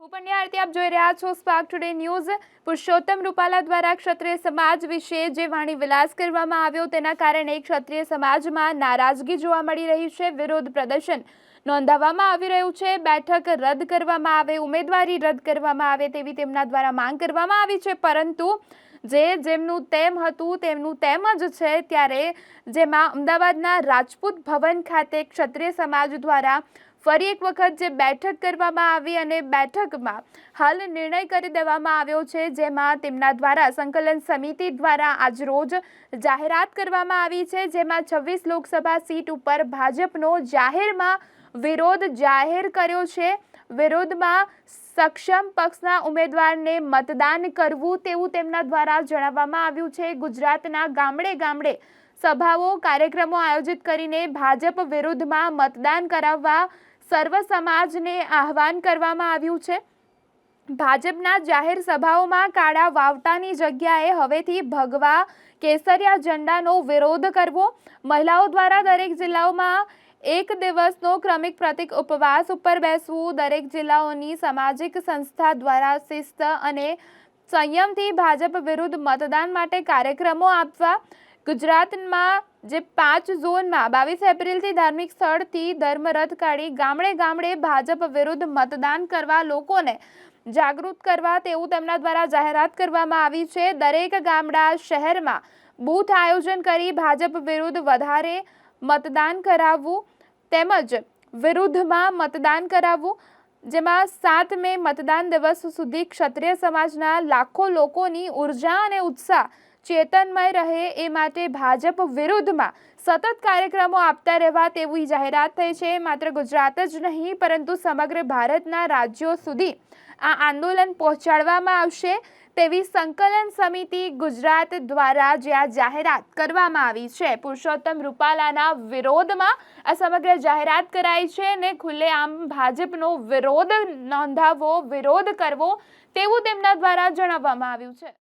હું પંડ્યા આરતી, આપ જોઈ રહ્યા છો Spark Today News Purushottam Rupala દ્વારા ક્ષત્રિય સમાજ વિશે જે વાણી વિલાસ કરવામાં આવ્યો તેના કારણે ક્ષત્રિય સમાજમાં નારાજગી જોવા મળી રહી છે, વિરોધ પ્રદર્શન નોંધાવવામાં આવી રહ્યું છે, બેઠક રદ કરવામાં આવે, ઉમેદવારી રદ કરવામાં આવે તેવી તેમના દ્વારા માંગ કરવામાં આવી છે, પરંતુ જે જેમનું તેમ હતું, તેમનું તેમ જ છે, ત્યારે જેમાં અમદાવાદના રાજપૂત ભવન ખાતે ક્ષત્રિય સમાજ દ્વારા ફરી એક વખત જે બેઠક કરવામાં આવી અને બેઠકમાં હાલ નિર્ણય કરી દેવામાં આવ્યો છે, જેમાં તેમના દ્વારા સંકલન સમિતિ દ્વારા આજરોજ જાહેરાત કરવામાં આવી છે, જેમાં છવ્વીસ લોકસભા સીટ ઉપર ભાજપનો જાહેરમાં વિરોધ જાહેર કર્યો છે. વિરોધમાં સક્ષમ પક્ષના ઉમેદવારને મતદાન કરવું તેવું તેમના દ્વારા જણાવવામાં આવ્યું છે. ગુજરાતના ગામડે ગામડે સભાઓ, કાર્યક્રમો આયોજિત કરીને ભાજપ વિરુદ્ધમાં મતદાન કરાવવા સર્વ સમાજને આહવાન કરવામાં આવ્યું છે. ભાજપના જાહેર સભાઓમાં કાળા વાવટાની જગ્યાએ હવેથી ભગવા કેસરિયા ઝંડાનો વિરોધ કરવો. મહિલાઓ દ્વારા દરેક જિલ્લાઓમાં એક દિવસનો ક્રમિક પ્રતિક ઉપવાસ ઉપર બેસવું, દરેક જિલ્લાઓની સામાજિક સંસ્થા દ્વારા શિસ્ત અને સંયમથી ભાજપ વિરુદ્ધ મતદાન માટે કાર્યક્રમો આપવા ગુજરાતમાં જે પાંચ ઝોનમાં બાવીસ એપ્રિલથી ધાર્મિક સ્થળથી ધર્મરથ કાઢી ગામડે ગામડે ભાજપ વિરુદ્ધ મતદાન કરવા લોકોને જાગૃત કરવા તેવું તેમના દ્વારા જાહેરાત કરવામાં આવી છે. દરેક ગામડા શહેરમાં બૂથ આયોજન કરી ભાજપ વિરુદ્ધ વધારે મતદાન કરાવવું તેમજ વિરુદ્ધમાં મતદાન કરાવવું, જેમાં સાત મે મતદાન દિવસ સુધી ક્ષત્રિય સમાજના લાખો લોકોની ઊર્જા અને ઉત્સાહ ચેતનમય રહે એ માટે ભાજપ વિરુદ્ધમાં સતત કાર્યક્રમો આપતા રહેવા તેવી જાહેરાત થઈ છે. માત્ર ગુજરાત જ નહીં, પરંતુ સમગ્ર ભારતના રાજ્યો સુધી આ આંદોલન પહોંચાડવામાં આવશે તેવી સંકલન સમિતિ ગુજરાત દ્વારા જે આ જાહેરાત કરવામાં આવી છે. પુરુષોત્તમ રૂપાલાના વિરોધમાં આ સમગ્ર જાહેરાત કરાઈ છે અને ખુલ્લેઆમ ભાજપનો વિરોધ નોંધાવવો વિરોધ કરવો તેવું તેમના દ્વારા જણાવવામાં આવ્યું છે.